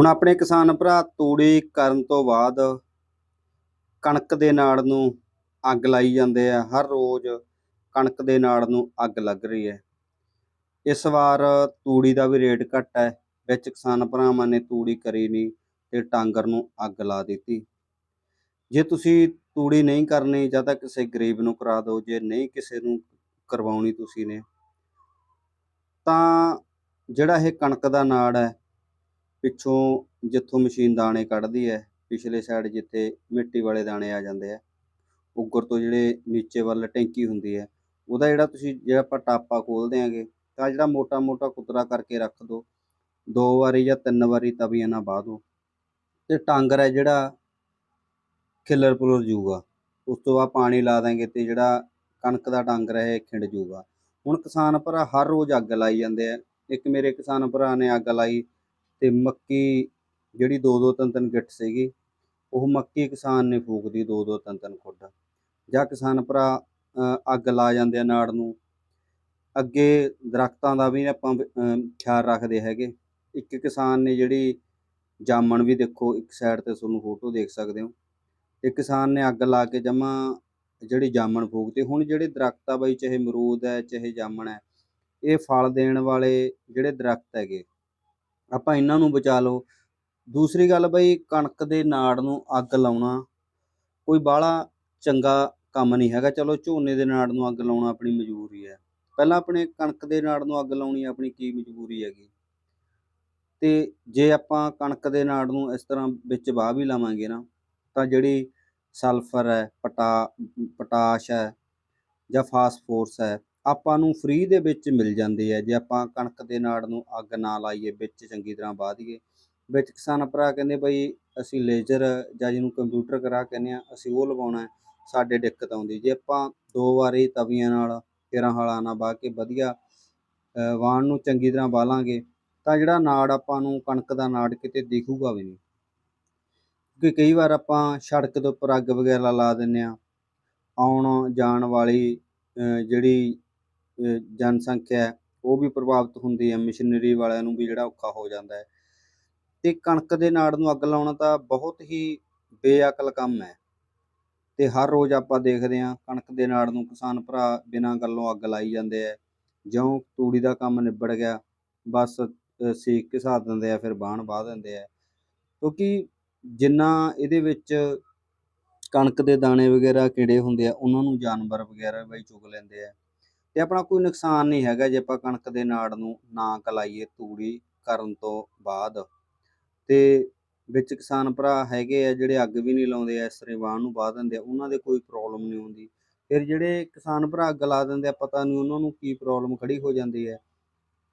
ਹੁਣ ਆਪਣੇ ਕਿਸਾਨ ਭਰਾ ਤੂੜੀ ਕਰਨ ਤੋਂ ਬਾਅਦ ਕਣਕ ਦੇ ਨਾੜ ਨੂੰ ਅੱਗ ਲਾਈ ਜਾਂਦੇ ਆ, ਹਰ ਰੋਜ਼ ਕਣਕ ਦੇ ਨਾੜ ਨੂੰ ਅੱਗ ਲੱਗ ਰਹੀ ਹੈ। ਇਸ ਵਾਰ ਤੂੜੀ ਦਾ ਵੀ ਰੇਟ ਘੱਟ ਹੈ, ਵਿੱਚ ਕਿਸਾਨ ਭਰਾਵਾਂ ਨੇ ਤੂੜੀ ਕਰੀ ਨਹੀਂ ਤੇ ਟਾਂਗਰ ਨੂੰ ਅੱਗ ਲਾ ਦਿੱਤੀ। ਜੇ ਤੁਸੀਂ ਤੂੜੀ ਨਹੀਂ ਕਰਨੀ ਜਾਂ ਤਾਂ ਕਿਸੇ ਗਰੀਬ ਨੂੰ ਕਰਾ ਦਿਓ, ਜੇ ਨਹੀਂ ਕਿਸੇ ਨੂੰ ਕਰਵਾਉਣੀ ਤੁਸੀਂ ਨੇ, ਤਾਂ ਜਿਹੜਾ ਇਹ ਕਣਕ ਦਾ ਨਾੜ ਹੈ ਪਿੱਛੋਂ ਜਿੱਥੋਂ ਮਸ਼ੀਨ ਦਾਣੇ ਕੱਢਦੀ ਹੈ, ਪਿਛਲੇ ਸਾਈਡ ਜਿੱਥੇ ਮਿੱਟੀ ਵਾਲੇ ਦਾਣੇ ਆ ਜਾਂਦੇ ਆ, ਉੱਗਰ ਤੋਂ ਜਿਹੜੇ ਨੀਚੇ ਵੱਲ ਟੈਂਕੀ ਹੁੰਦੀ ਹੈ, ਉਹਦਾ ਜਿਹੜਾ ਤੁਸੀਂ ਜਿਹੜਾ ਆਪਾਂ ਟਾਪਾ ਖੋਲਦੇ ਆਂਗੇ, ਤਾਂ ਜਿਹੜਾ ਮੋਟਾ ਮੋਟਾ ਕੁਤਰਾ ਕਰਕੇ ਰੱਖ ਦਿਓ ਦੋ ਵਾਰੀ ਜਾਂ ਤਿੰਨ ਵਾਰੀ ਤਵੀਆਂ ਨਾਲ ਬਾਹ ਦਿਓ ਤੇ ਟਾਂਗਰ ਹੈ ਜਿਹੜਾ ਖਿੱਲਰ ਪੁਲਰ ਜੂਗਾ, ਉਸ ਤੋਂ ਬਾਅਦ ਪਾਣੀ ਲਾ ਦਾਂਗੇ ਤੇ ਜਿਹੜਾ ਕਣਕ ਦਾ ਡਾਂਗਰ ਹੈ ਇਹ ਖਿੰਡ ਜੂਗਾ। ਹੁਣ ਕਿਸਾਨ ਭਰਾ ਹਰ ਰੋਜ਼ ਅੱਗ ਲਾਈ ਜਾਂਦੇ ਆ, ਇੱਕ ਮੇਰੇ ਕਿਸਾਨ ਭਰਾ ਨੇ ਅੱਗ ਲਾਈ ਤੇ ਮੱਕੀ ਜਿਹੜੀ ਦੋ ਦੋ ਤਿੰਨ ਤਿੰਨ ਗਿੱਟ ਸੀਗੀ, ਉਹ ਮੱਕੀ ਕਿਸਾਨ ਨੇ ਫੂਕਦੀ ਦੋ ਦੋ ਤਿੰਨ ਤਿੰਨ ਖੁੱਡ। ਜਾਂ ਕਿਸਾਨ ਭਰਾ ਅੱਗ ਲਾ ਜਾਂਦੇ ਆ ਨਾੜ ਨੂੰ। ਅੱਗੇ ਦਰਖਤਾਂ ਦਾ ਵੀ ਆਪਾਂ ਖਿਆਲ ਰੱਖਦੇ ਹੈਗੇ। ਇੱਕ ਕਿਸਾਨ ਨੇ ਜਿਹੜੀ ਜਾਮਣ ਵੀ ਦੇਖੋ, ਇੱਕ ਸਾਈਡ ਤੇ ਤੁਹਾਨੂੰ ਫੋਟੋ ਦੇਖ ਸਕਦੇ ਹੋ। ਇੱਕ ਕਿਸਾਨ ਨੇ ਅੱਗ ਲਾ ਕੇ ਜਮਾ ਜਿਹੜੀ ਜਾਮਣ ਫੂਕਤੀ। ਹੁਣ ਜਿਹੜੇ ਦਰਖਤ ਆ ਬਈ, ਚਾਹੇ ਅਮਰੂਦ ਹੈ, ਚਾਹੇ ਜਾਮਣ ਹੈ, ਇਹ ਫਲ ਦੇਣ ਵਾਲੇ ਜਿਹੜੇ ਦਰਖਤ ਹੈਗੇ ਆਪਾਂ ਇਹਨਾਂ ਨੂੰ ਬਚਾ ਲਓ। ਦੂਸਰੀ ਗੱਲ ਬਈ, ਕਣਕ ਦੇ ਨਾੜ ਨੂੰ ਅੱਗ ਲਾਉਣਾ, ਕੋਈ ਬਾਹਲਾ ਚੰਗਾ ਕੰਮ ਨਹੀਂ ਹੈਗਾ। ਚਲੋ ਝੋਨੇ ਦੇ ਨਾੜ ਨੂੰ ਅੱਗ ਲਾਉਣਾ ਆਪਣੀ ਮਜਬੂਰੀ ਹੈ। ਪਹਿਲਾਂ ਆਪਣੇ ਕਣਕ ਦੇ ਨਾੜ ਨੂੰ ਅੱਗ ਲਾਉਣੀ ਆਪਣੀ ਕੀ ਮਜਬੂਰੀ ਹੈਗੀ? ਤੇ ਜੇ ਆਪਾਂ ਕਣਕ ਦੇ ਨਾੜ ਨੂੰ ਇਸ ਤਰ੍ਹਾਂ ਵਿੱਚ ਵਾਹ ਵੀ ਲਾਵਾਂਗੇ ਨਾ, ਤਾਂ ਜਿਹੜੀ ਸਲਫਰ ਹੈ, ਪਟਾ, ਪੋਟਾਸ਼ ਹੈ ਜਾਂ ਫਾਸਫੋਰਸ ਹੈ ਆਪਾਂ ਨੂੰ ਫ੍ਰੀ ਦੇ ਵਿੱਚ ਮਿਲ ਜਾਂਦੀ ਹੈ ਜੇ ਆਪਾਂ ਕਣਕ ਦੇ ਨਾੜ ਨੂੰ ਅੱਗ ਨਾ ਲਾਈਏ ਵਿੱਚ ਚੰਗੀ ਤਰ੍ਹਾਂ ਵਾਹ ਦਈਏ। ਵਿੱਚ ਕਿਸਾਨ ਭਰਾ ਕਹਿੰਦੇ ਬਈ ਅਸੀਂ ਲੇਜ਼ਰ ਜਾਂ ਜਿਹਨੂੰ ਕੰਪਿਊਟਰ ਕਰਾ ਕਹਿੰਦੇ ਆ ਅਸੀਂ ਉਹ ਲਵਾਉਣਾ ਸਾਡੇ ਦਿੱਕਤ ਆਉਂਦੀ। ਜੇ ਆਪਾਂ ਦੋ ਵਾਰੀ ਤਵੀਆਂ ਨਾਲ ਕੇਰਾਂ ਹਾਲਾਂ ਨਾਲ ਵਾਹ ਕੇ ਵਧੀਆ ਅ, ਨੂੰ ਚੰਗੀ ਤਰ੍ਹਾਂ ਬਾਹਲਾਂਗੇ ਤਾਂ ਜਿਹੜਾ ਨਾੜ ਆਪਾਂ ਨੂੰ ਕਣਕ ਦਾ ਨਾੜ ਕਿਤੇ ਦਿਖੂਗਾ ਵੀ ਨਹੀਂ। ਕਿ ਕਈ ਵਾਰ ਆਪਾਂ ਸੜਕ ਦੇ ਉੱਪਰ ਅੱਗ ਵਗੈਰਾ ਲਾ ਦਿੰਨੇ ਆ। ਆਉਣ ਜਾਣ ਵਾਲੀ ਜਿਹੜੀ ਜਨਸੰਖਿਆ ਉਹ ਵੀ ਪ੍ਰਭਾਵਿਤ ਹੁੰਦੀ ਹੈ, ਮਸ਼ੀਨਰੀ ਵਾਲਿਆਂ ਨੂੰ ਵੀ ਜਿਹੜਾ ਔਖਾ ਹੋ ਜਾਂਦਾ ਹੈ। ਤੇ ਕਣਕ ਦੇ ਨਾੜ ਨੂੰ ਅੱਗ ਲਾਉਣਾ ਤਾਂ ਬਹੁਤ ਹੀ ਬੇਅਕਲ ਕੰਮ ਹੈ। ਤੇ ਹਰ ਰੋਜ਼ ਆਪਾਂ ਦੇਖਦੇ ਹਾਂ, ਕਣਕ ਦੇ ਨਾੜ ਨੂੰ ਕਿਸਾਨ ਭਰਾ ਬਿਨਾਂ ਗੱਲੋਂ ਅੱਗ ਲਾਈ ਜਾਂਦੇ ਆ ਜਿਉਂ ਤੂੜੀ ਦਾ ਕੰਮ ਨਿਬੜ ਗਿਆ, ਬਸ ਸੇਕ ਕੇ ਦਿੰਦੇ ਆ, ਫਿਰ ਬਾਣ ਵਾਹ ਦਿੰਦੇ ਆ। ਕਿਉਂਕਿ ਜਿੰਨਾ ਇਹਦੇ ਵਿੱਚ ਕਣਕ ਦੇ ਦਾਣੇ ਵਗੈਰਾ ਕੀੜੇ ਹੁੰਦੇ ਆ, ਉਹਨਾਂ ਨੂੰ ਜਾਨਵਰ ਵਗੈਰਾ ਬਈ ਚੁਗ ਲੈਂਦੇ ਆ। ਤੇ ਆਪਣਾ ਕੋਈ ਨੁਕਸਾਨ ਨਹੀਂ ਹੈਗਾ ਜੇ ਆਪਾਂ ਕਣਕ ਦੇ ਨਾੜ ਨੂੰ ਨਾ ਕਲਾਈਏ ਤੂੜੀ ਕਰਨ ਤੋਂ ਬਾਅਦ। ਤੇ ਵਿੱਚ ਕਿਸਾਨ ਭਰਾ ਹੈਗੇ ਆ ਜਿਹੜੇ ਅੱਗ ਵੀ ਨਹੀਂ ਲਾਉਂਦੇ ਆ ਇਸ ਵਾਹਣ ਨੂੰ ਵਾਹ ਦਿੰਦੇ ਆ, ਉਹਨਾਂ ਦੇ ਕੋਈ ਪ੍ਰੋਬਲਮ ਨਹੀਂ ਹੁੰਦੀ। ਫਿਰ ਜਿਹੜੇ ਕਿਸਾਨ ਭਰਾ ਅੱਗ ਲਾ ਦਿੰਦੇ ਆ, ਪਤਾ ਨਹੀਂ ਉਹਨਾਂ ਨੂੰ ਕੀ ਪ੍ਰੋਬਲਮ ਖੜੀ ਹੋ ਜਾਂਦੀ ਹੈ।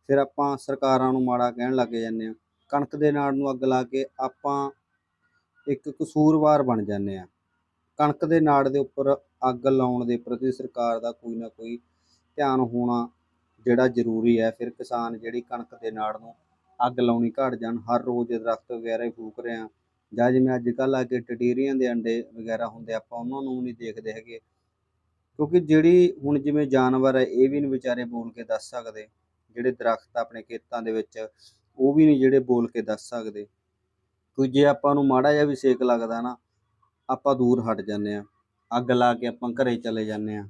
ਫਿਰ ਆਪਾਂ ਸਰਕਾਰਾਂ ਨੂੰ ਮਾੜਾ ਕਹਿਣ ਲੱਗ ਜਾਂਦੇ ਆ, ਕਣਕ ਦੇ ਨਾੜ ਨੂੰ ਅੱਗ ਲਾ ਕੇ ਆਪਾਂ ਇੱਕ ਕਸੂਰਵਾਰ ਬਣ ਜਾਂਦੇ ਆ। ਕਣਕ ਦੇ ਨਾੜ ਦੇ ਉੱਪਰ ਅੱਗ ਲਾਉਣ ਦੇ ਪ੍ਰਤੀ ਸਰਕਾਰ ਦਾ ਕੋਈ ਨਾ ਕੋਈ ਧਿਆਨ ਹੋਣਾ ਜਿਹੜਾ ਜ਼ਰੂਰੀ ਹੈ। ਫਿਰ ਕਿਸਾਨ ਜਿਹੜੀ ਕਣਕ ਦੇ ਨਾੜ ਨੂੰ ਅੱਗ ਲਾਉਣੀ ਘਟ ਜਾਣ, ਹਰ ਰੋਜ਼ ਦਰਖਤ ਵਗੈਰਾ ਹੀ ਫੂਕ ਰਹੇ ਆ ਜਾਂ ਜਿਵੇਂ ਅੱਜ ਕੱਲ੍ਹ ਆ ਕੇ ਟਟੀਰੀਆਂ ਦੇ ਅੰਡੇ ਵਗੈਰਾ ਹੁੰਦੇ ਆਪਾਂ ਉਹਨਾਂ ਨੂੰ ਨਹੀਂ ਦੇਖਦੇ ਹੈਗੇ। ਕਿਉਂਕਿ ਜਿਹੜੀ ਹੁਣ ਜਿਵੇਂ ਜਾਨਵਰ ਹੈ, ਇਹ ਵੀ ਨਹੀਂ ਵਿਚਾਰੇ ਬੋਲ ਕੇ ਦੱਸ ਸਕਦੇ। ਜਿਹੜੇ ਦਰਖਤ ਆਪਣੇ ਖੇਤਾਂ ਦੇ ਵਿੱਚ, ਉਹ ਵੀ ਨਹੀਂ ਜਿਹੜੇ ਬੋਲ ਕੇ ਦੱਸ ਸਕਦੇ। ਕੋਈ ਜੇ ਆਪਾਂ ਨੂੰ ਮਾੜਾ ਜਿਹਾ ਵੀ ਸੇਕ ਲੱਗਦਾ ਨਾ, ਆਪਾਂ ਦੂਰ ਹਟ ਜਾਂਦੇ ਆ ਅੱਗ ਲਾ ਕੇ ਆਪਾਂ ਘਰੇ ਚਲੇ ਜਾਂਦੇ ਆ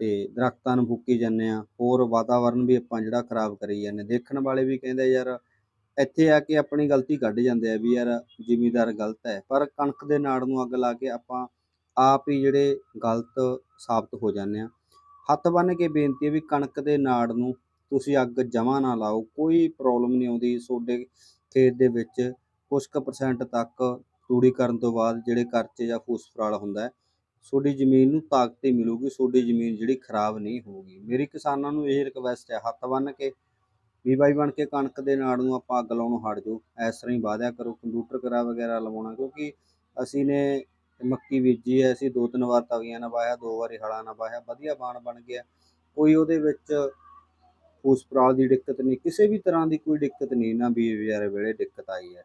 ਅਤੇ ਦਰੱਖਤਾਂ ਨੂੰ ਫੂਕੀ ਜਾਂਦੇ ਹਾਂ, ਹੋਰ ਵਾਤਾਵਰਨ ਵੀ ਆਪਾਂ ਜਿਹੜਾ ਖਰਾਬ ਕਰੀ ਜਾਂਦੇ ਦੇਖਣ ਵਾਲੇ ਵੀ ਕਹਿੰਦੇ ਯਾਰ, ਇੱਥੇ ਆ ਕੇ ਆਪਣੀ ਗਲਤੀ ਕੱਢ ਜਾਂਦੇ ਆ ਵੀ ਯਾਰ ਜ਼ਿਮੀਦਾਰ ਗਲਤ ਹੈ। ਪਰ ਕਣਕ ਦੇ ਨਾੜ ਨੂੰ ਅੱਗ ਲਾ ਕੇ ਆਪਾਂ ਆਪ ਹੀ ਜਿਹੜੇ ਗਲਤ ਸਾਬਤ ਹੋ ਜਾਂਦੇ ਹਾਂ। ਹੱਥ ਬੰਨ੍ਹ ਕੇ ਬੇਨਤੀ ਹੈ ਵੀ ਕਣਕ ਦੇ ਨਾੜ ਨੂੰ ਤੁਸੀਂ ਅੱਗ ਜਮ੍ਹਾਂ ਨਾ ਲਾਓ। ਕੋਈ ਪ੍ਰੋਬਲਮ ਨਹੀਂ ਆਉਂਦੀ ਤੁਹਾਡੇ ਖੇਤ ਦੇ ਵਿੱਚ। ਕੁਛ ਕੁ ਪਰਸੈਂਟ ਤੱਕ ਤੂੜੀ ਕਰਨ ਤੋਂ ਬਾਅਦ ਜਿਹੜੇ ਕਰਚੇ ਜਾਂ ਫੂਸ ਫਰਾਲ ਹੁੰਦਾ ਤੁਹਾਡੀ ਜ਼ਮੀਨ ਨੂੰ ਤਾਕਤ ਹੀ ਮਿਲੂਗੀ ਤੁਹਾਡੀ ਜ਼ਮੀਨ ਜਿਹੜੀ ਖਰਾਬ ਨਹੀਂ ਹੋਊਗੀ। ਮੇਰੀ ਕਿਸਾਨਾਂ ਨੂੰ ਇਹ ਰਿਕਵੈਸਟ ਹੈ ਹੱਥ ਬੰਨ੍ਹ ਕੇ ਵੀ ਬਾਈ ਬਣ ਕੇ ਕਣਕ ਦੇ ਨਾੜ ਨੂੰ ਆਪਾਂ ਅੱਗ ਲਾਉਣੋਂ ਹਟ ਜਾਓ। ਇਸ ਤਰ੍ਹਾਂ ਹੀ ਵਾਧਿਆ ਕਰੋ ਕੰਪਿਊਟਰ ਕਰਾ ਵਗੈਰਾ ਲਵਾਉਣਾ ਕਿਉਂਕਿ ਅਸੀਂ ਨੇ ਮੱਕੀ ਬੀਜੀ ਹੈ ਅਸੀਂ ਦੋ ਤਿੰਨ ਵਾਰ ਤਵੀਆਂ ਨਾਲ ਵਾਹਿਆ ਦੋ ਵਾਰੀ ਹਲਾਂ ਨਾਲ ਵਾਹਿਆ ਵਧੀਆ ਬਾਣ ਬਣ ਗਿਆ। ਕੋਈ ਉਹਦੇ ਵਿੱਚ ਫੂਸਫਰਾਲ ਦੀ ਦਿੱਕਤ ਨਹੀਂ ਕਿਸੇ ਵੀ ਤਰ੍ਹਾਂ ਦੀ ਕੋਈ ਦਿੱਕਤ ਨਹੀਂ ਨਾ ਵੀ ਵਿਚਾਰੇ ਵੇਲੇ ਦਿੱਕਤ ਆਈ ਹੈ।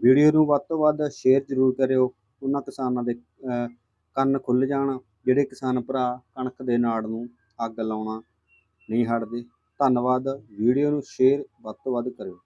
ਵੀਡੀਓ ਨੂੰ ਵੱਧ ਤੋਂ ਵੱਧ ਸ਼ੇਅਰ ਜ਼ਰੂਰ ਕਰਿਓ ਉਹਨਾਂ ਕਿਸਾਨਾਂ ਦੇ ਅਹ, ਕੰਨ ਖੁੱਲ ਜਾਣ, ਜਿਹੜੇ ਕਿਸਾਨ ਭਰਾ ਕਣਕ ਦੇ ਨਾੜ ਨੂੰ ਅੱਗ ਲਾਉਣਾ ਨਹੀਂ ਹਟਦੇ। ਧੰਨਵਾਦ। ਵੀਡੀਓ ਨੂੰ ਸ਼ੇਅਰ ਵੱਧ ਤੋਂ ਵੱਧ ਕਰਿਓ।